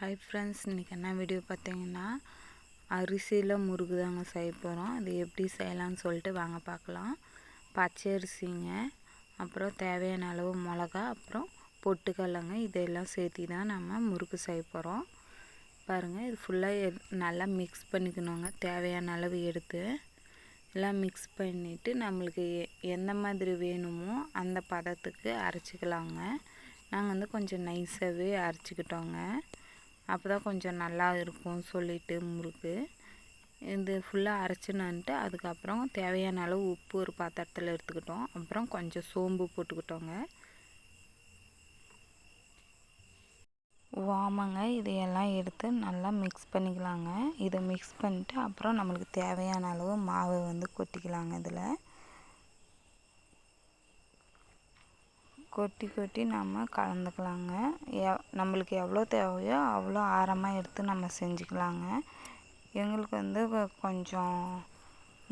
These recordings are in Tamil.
ஹாய் ஃப்ரெண்ட்ஸ் இன்றைக்கி என்ன வீடியோ பார்த்தீங்கன்னா அரிசியில் முறுக்கு தாங்க செய்ய போகிறோம் அது எப்படி செய்யலாம்னு சொல்லிட்டு வாங்க பார்க்கலாம். பச்சை அரிசிங்க அப்புறம் தேவையான அளவு மிளகா அப்புறம் பொட்டுக்கடலைங்க இதெல்லாம் சேர்த்தி தான் நம்ம முறுக்கு செய்ய போகிறோம் பாருங்கள் இது ஃபுல்லாக நல்லா மிக்ஸ் பண்ணிக்கணுங்க. தேவையான அளவு எடுத்து எல்லாம் மிக்ஸ் பண்ணிவிட்டு நம்மளுக்கு எந்த மாதிரி வேணுமோ அந்த பதத்துக்கு அரைச்சிக்கலாங்க. நாங்கள் வந்து கொஞ்சம் நைஸாகவே அரைச்சிக்கிட்டோங்க. அப்போ தான் கொஞ்சம் நல்லா இருக்கும் சொல்லிட்டு முறுக்கு. இது ஃபுல்லாக அரைச்சினான்ட்டு அதுக்கப்புறம் தேவையான அளவு உப்பு ஒரு பாத்திரத்தில் எடுத்துக்கிட்டோம். அப்புறம் கொஞ்சம் சோம்பு போட்டுக்கிட்டோங்க. வாமங்க இதையெல்லாம் எடுத்து நல்லா மிக்ஸ் பண்ணிக்கலாங்க. இதை மிக்ஸ் பண்ணிட்டு அப்புறம் நம்மளுக்கு தேவையான அளவு மாவை வந்து கொட்டிக்கலாங்க இதில். கொட்டி கொட்டி நம்ம கலந்துக்கலாங்க. எவ் நம்மளுக்கு எவ்வளோ தேவையோ அவ்வளோ ஆரமாக எடுத்து நம்ம செஞ்சுக்கலாங்க. எங்களுக்கு வந்து கொஞ்சம்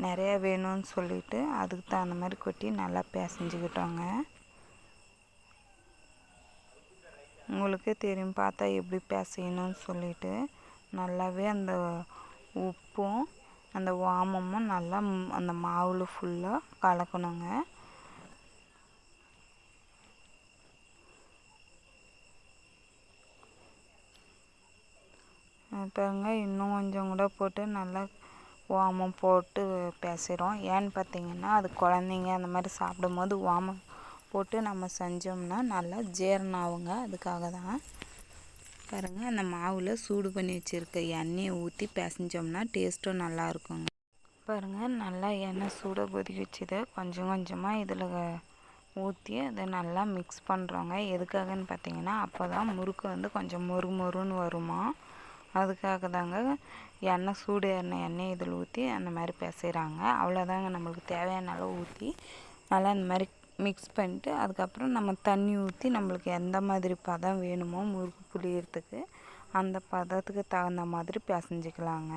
நிறையா வேணும்னு சொல்லிவிட்டு அதுக்கு தகுந்த மாதிரி கொட்டி நல்லா பிசைஞ்சுக்கிட்டோங்க. உங்களுக்கே தெரியும் பார்த்தா எப்படி பிசையணும்னு சொல்லிவிட்டு நல்லாவே அந்த உப்பும் அந்த ஓமமும் நல்லா அந்த மாவில் ஃபுல்லாக கலக்கணுங்க. பாருங்க இன்னும் கொஞ்சம் கூட போட்டு நல்லா ஓமம் போட்டு பேசுகிறோம் ஏன்னு பார்த்தீங்கன்னா அது குழந்தைங்க அந்த மாதிரி சாப்பிடும்போது ஓமம் போட்டு நம்ம செஞ்சோம்னா நல்லா ஜீரணம் ஆகுங்க அதுக்காக தான் பாருங்கள் அந்த மாவில் சூடு பண்ணி வச்சுருக்க எண்ணெயை ஊற்றி பிசைஞ்சோம்னா டேஸ்ட்டும் நல்லா இருக்குங்க. பாருங்கள் நல்லா எண்ணெய் சூட கொதிக்க வச்சுது. கொஞ்சம் கொஞ்சமாக இதில் ஊற்றி அதை நல்லா மிக்ஸ் பண்ணுறோங்க எதுக்காகன்னு பார்த்தீங்கன்னா அப்போ தான் முறுக்கு வந்து கொஞ்சம் மொறு மொறுன்னு வருமா? அதுக்காக தாங்க எண்ணெய் சூடு எண்ணெய் எண்ணெய் இதில் ஊற்றி அந்த மாதிரி பிசைகிறாங்க அவ்வளோதாங்க நம்மளுக்கு தேவையான அளவு ஊற்றி நல்லா இந்த மாதிரி மிக்ஸ் பண்ணிட்டு அதுக்கப்புறம் நம்ம தண்ணி ஊற்றி நம்மளுக்கு எந்த மாதிரி பதம் வேணுமோ முறுக்கு புளியறதுக்கு அந்த பதத்துக்கு தகுந்த மாதிரி பிசைஞ்சிக்கலாங்க.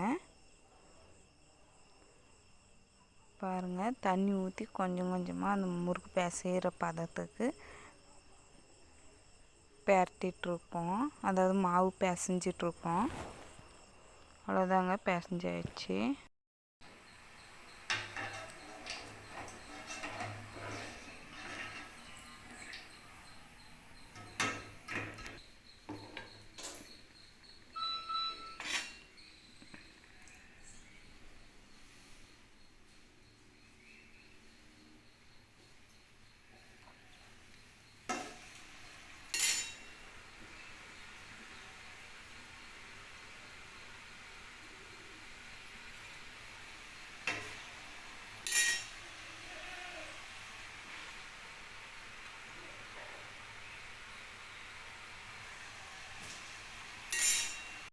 பாருங்கள் தண்ணி ஊற்றி கொஞ்சம் கொஞ்சமாக அந்த முறுக்கு பிசைகிற பதத்துக்கு பெரட்டிகிட்ருக்கோம் அதாவது மாவு பிசஞ்சிட்ருப்போம் அவ்வளோதாங்க பிசஞ்சாயிடுச்சி.